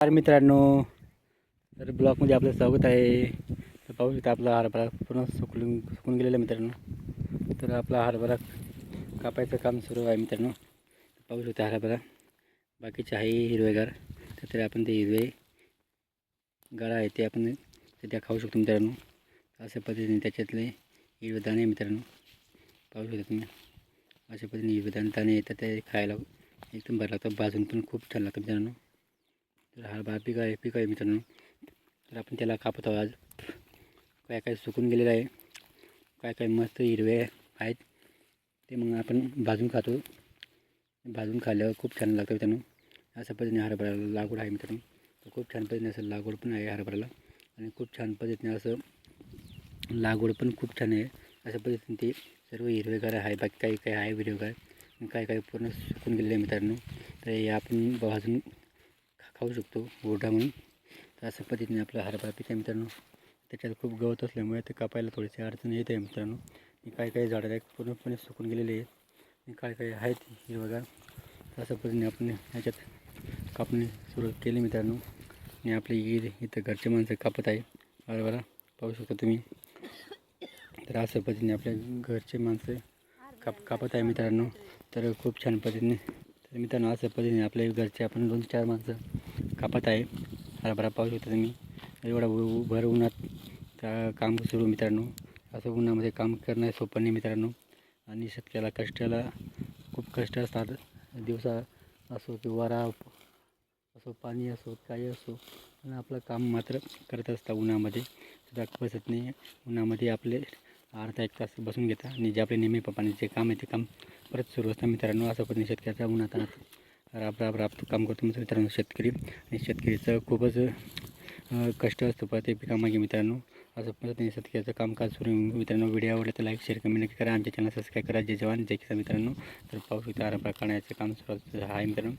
नमस्कार मित्रांनो तर ब्लॉकमध्ये आपलं स्वागत आहे. तर पाहू शकता आपला हरभरा पूर्ण सुकून सुकून गेलेला मित्रांनो. तर आपला हरभरा कापायचं काम सुरू आहे मित्रांनो. पाहू शकता हरभरा. बाकीचे आहे हिरवेगार. तर तरी आपण ते हिरवे गाळा आहे ते आपण सध्या खाऊ शकतो मित्रांनो. अशा पद्धतीने त्याच्यातले हिरवे दाणे मित्रांनो. पाहू शकता तुम्ही. अशा पद्धतीने हिरवे दाणे दाणे येतात ते खायला. एकदम बरं लागतं भाजून पण खूप छान लागतं मित्रांनो. तर हरभरा पीक आहे पीक आहे मित्रांनो. तर आपण त्याला कापत आहोत आज. काय काय सुकून गेलेलं आहे. काय काय मस्त हिरवे आहेत. ते मग आपण भाजून खातो. भाजून खाल्ल्यावर खूप छान लागतं मित्रांनो. अशा पद्धतीने हरभऱ्याला लागवड आहे मित्रांनो. तर खूप छान पद्धतीने असं लागवड पण आहे हरभऱ्याला. आणि खूप छान पद्धतीने असं लागवड पण खूप छान आहे. अशा पद्धतीने ते सर्व हिरवेगार आहे. बाकी काही काही आहे हिरवेगार. काय काही काही पूर्ण सुकून गेलेले आहे मित्रांनो. तर हे आपण भाजून खाऊ शकतो ओरडा म्हणून. तर अशा पद्धतीने आपलं हरभरा पीक आहे मित्रांनो. त्याच्यात खूप गवत असल्यामुळे ते कापायला थोडीशी अडचण येत आहे मित्रांनो काही काही झाडं आहेत पूर्णपणे सुकून गेलेले आहेत. आणि काही काही आहेत हिरवगार तर अशा पद्धतीने आपण ह्याच्यात कापणी सुरू केली मित्रांनो. आणि आपली ईद इथं घरचे माणसं कापत आहे हरभरा पाहू शकता तुम्ही. तर अशा पद्धतीने आपल्या घरचे माणसं काप कापत आहे मित्रांनो. तर खूप छान पद्धतीने. तर मित्रांनो अशा पद्धतीने आपल्या घरचे आपण दोन चार माणसं कापत आहे. हरभरा पाहू शकता तुम्ही. एवढा भर उन्हात त्या काम सुरू मित्रांनो. असं उन्हामध्ये काम करणं सोपं नाही मित्रांनो. आणि शेतकऱ्याला कष्टाला खूप कष्ट असतात. दिवसा असो की वारा असो पाणी असो काही असो पण आपलं काम मात्र करत असतात उन्हामध्ये. सुद्धा बसत नाही. उन्हामध्ये आपले अर्धा एक तास बसून घेता आणि जे आपले नेहमी पप्पाने जे काम आहे ते काम परत सुरू असतं मित्रांनो. असं पण शेतकऱ्याचा उन्हात राब राब राब काम करतो मित्रांनो शेतकरी. आणि शेतकरीचं खूपच कष्ट असतो पण ते पिकामागे मित्रांनो. असं पद्धतीने शेतकऱ्याचं कामकाज सुरू मित्रांनो व्हिडिओ आवडला तर लाईक शेअर कमेंट नक्की करा. आमच्या चॅनल सबस्क्राईब करा. जय जवान जय किसान मित्रांनो. तर पाऊस शकता आराम काढण्याचं काम सुरू आहे मित्रांनो.